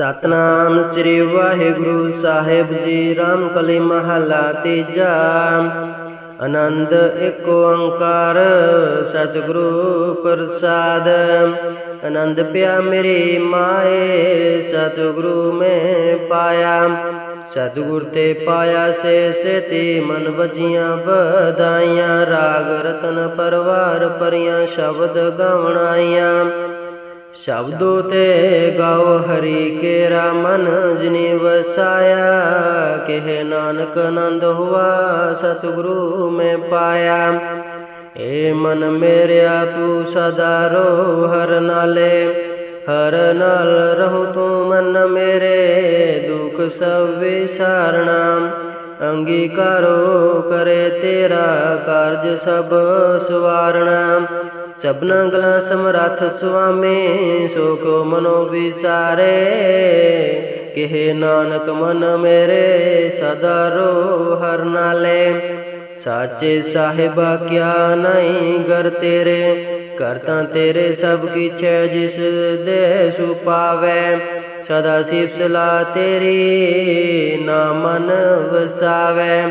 ਸਤਨਾਮ ਸ੍ਰੀ ਵਾਹਿਗੁਰੂ ਸਾਹਿਬ ਜੀ ਰਾਮ ਕਲੀ ਮਹਲਾ ਤੀਜਾ। ਆਨੰਦ ਏਕ ਓੰਕਾਰ, ਸਤਿਗੁਰੂ ਪ੍ਰਸਾਦ। ਆਨੰਦ ਪਿਆ ਮੇਰੀ ਮਾਏ, ਸਤਿਗੁਰੂ ਮੈਂ ਪਾਇਆ। ਸਤਿਗੁਰ ਤੇ ਪਾਇਆ ਸੇ ਸੇਤੀ, ਮਨ ਵਜੀਆਂ ਵਧਾਈਆਂ। ਰਾਗ ਰਤਨ ਪਰਵਾਰ ਪਰੀਆਂ ਸ਼ਬਦ ਗਾਵਣ ਸ਼ਬਦੋ ਤੇ ਗਾਓ ਹਰੀ ਕੇਰਾ ਮਨ ਜਿਨੀ ਵਸਾਇਆ। ਕਹੇ ਨਾਨਕ ਆਨੰਦ ਹੁਆ, ਸਤਿਗੁਰੂ ਮੈਂ ਪਾਇਆ। ਏ ਮਨ ਮੇਰਿਆ, ਤੂੰ ਸਦਾ ਰੋ ਹਰ ਨਾਲੇ। ਹਰ ਨਾਲ ਰਹੋ ਤੂੰ ਮਨ ਮੇਰੇ, ਦੁਖ ਸਭ ਵਿਸਾਰਣਾ ਅੰਗੀਕਾਰੋ ਕਰੇ ਤੇਰਾ ਕਾਰਜ ਸਭ ਸਵਾਰਣਾ ਸਭਨਾ ਗਲਾ ਸਮਰੱਥ ਸੁਆਮੀ ਸੋ ਕੋ ਮਨੋ ਵਿਸਾਰੇ। ਕਿਹੇ ਨਾਨਕ ਮਨ ਮੇਰੇ, ਸਦਾ ਰੋ ਹਰ ਨਾਲੇ। ਸਾਚੇ ਸਾਹਿਬਾ ਕਿਆ ਨਹੀਂ ਗਰ ਤੇਰੇ ਕਰਤਾ ਤੇਰੇ ਸਭ ਕੀਛੈ ਜਿਸ ਦੇ ਸੁਪਾਵੈ ਸਦਾ ਸਿਫ ਸਲਾ ਤੇਰੀ, ਨਾ ਮਨ ਵਸਾਵੈ।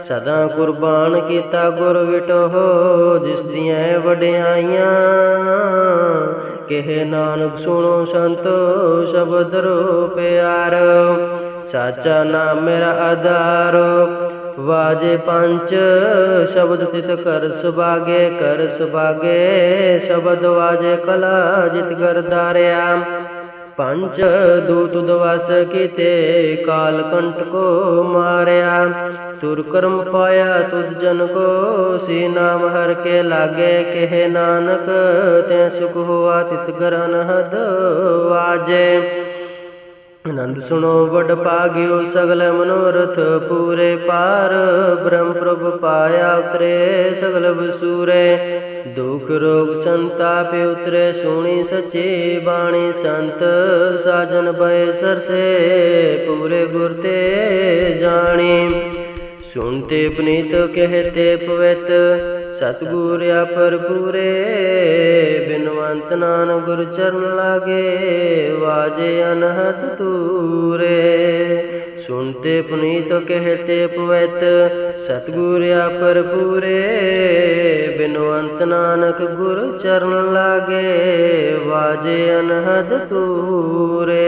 ਸਦਾ ਕੁਰਬਾਨ ਕੀਤਾ ਗੁਰ ਵਿਟੋ ਜਿਸ ਦੀਆਂ ਵਡਿਆਈਆਂ। ਕਹੇ ਨਾਨਕ, ਸੁਣੋ ਸੰਤੋ, ਸ਼ਬਦ ਰੋ ਪਿਆਰ ਸਾਚਾ ਨਾਮ ਮੇਰਾ ਆਧਾਰ, ਵਾਜੇ ਪੰਚ, ਸ਼ਬਦ ਤਿਤ ਕਰ ਸੁਭਾਗੇ ਕਰ ਸੁਭਾਗੇ। ਸ਼ਬਦ ਵਾਜੇ ਕਲਾ, ਜਿਤ ਕਰ ਦਾਰਿਆ ਪੰਜ ਦੂਤ ਦਵਸ ਕੀਤੇ, ਕਾਲ ਕੰਟ ਕੋ ਮਾਰਿਆ। ਤੁਰ ਕਰਮ ਪਾਇਆ ਤੁਧ ਜਨ ਕੋ, ਸੀ ਨਾਮ ਹਰ ਕੇ ਲਾਗੇ, ਕਹੇ ਨਾਨਕ ਤੈ ਸੁਖ ਹੋਆ ਤਿਤ ਗਰ ਅਨਹਦ ਵਾਜੇ। ਆਨੰਦ ਸੁਣੋ ਵਡ ਪਾਗਿਓ ਸਗਲ ਮਨੋਰਥ ਪੂਰੇ ਪਾਰ, ਬ੍ਰਹਮ ਪ੍ਰਭ ਪਾਇਆ ਉਤਰੇ ਸਗਲ ਬਸੂਰੇ। ਦੁਖ ਰੋਗ ਸੰਤਾਪ ਉਤਰੇ ਸੁਣੀ ਸੱਚੀ ਬਾਣੀ ਸੰਤ, ਸਾਜਨ ਬਏ ਸਰਸੇ ਪੂਰੇ ਗੁਰ ਤੇ ਜਾਣੀ। ਸੁਨਤੇ ਪਨੀਤ ਕਹਤੇ ਪਵਿੱਤ, ਸਤਗੁਰ ਆਪਰ ਪੂਰੇ ਬਿਨਵੰਤ ਨਾਨਕ ਗੁਰ ਚਰਨ ਲਾਗੇ, ਵਾਜੇ ਅਨਹਤ ਤੂਰੇ ਸੁਨਤੇ ਪੁਨੀਤ ਕਹਤੇ ਪਵਿੱਤ, ਸਤਗੁਰ ਆਪਰ ਪੂਰੇ ਬਿਨਵੰਤ ਨਾਨਕ ਗੁਰ ਚਰਨ ਲਾਗੇ, ਵਾਜੇ ਅਨਹਦ ਤੂਰੇ।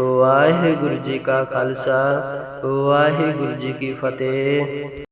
ਵਾਹਿਗੁਰੂ ਜੀ ਕਾ ਖਾਲਸਾ, ਵਾਹਿਗੁਰੂ ਜੀ ਕੀ ਫਤਿਹ।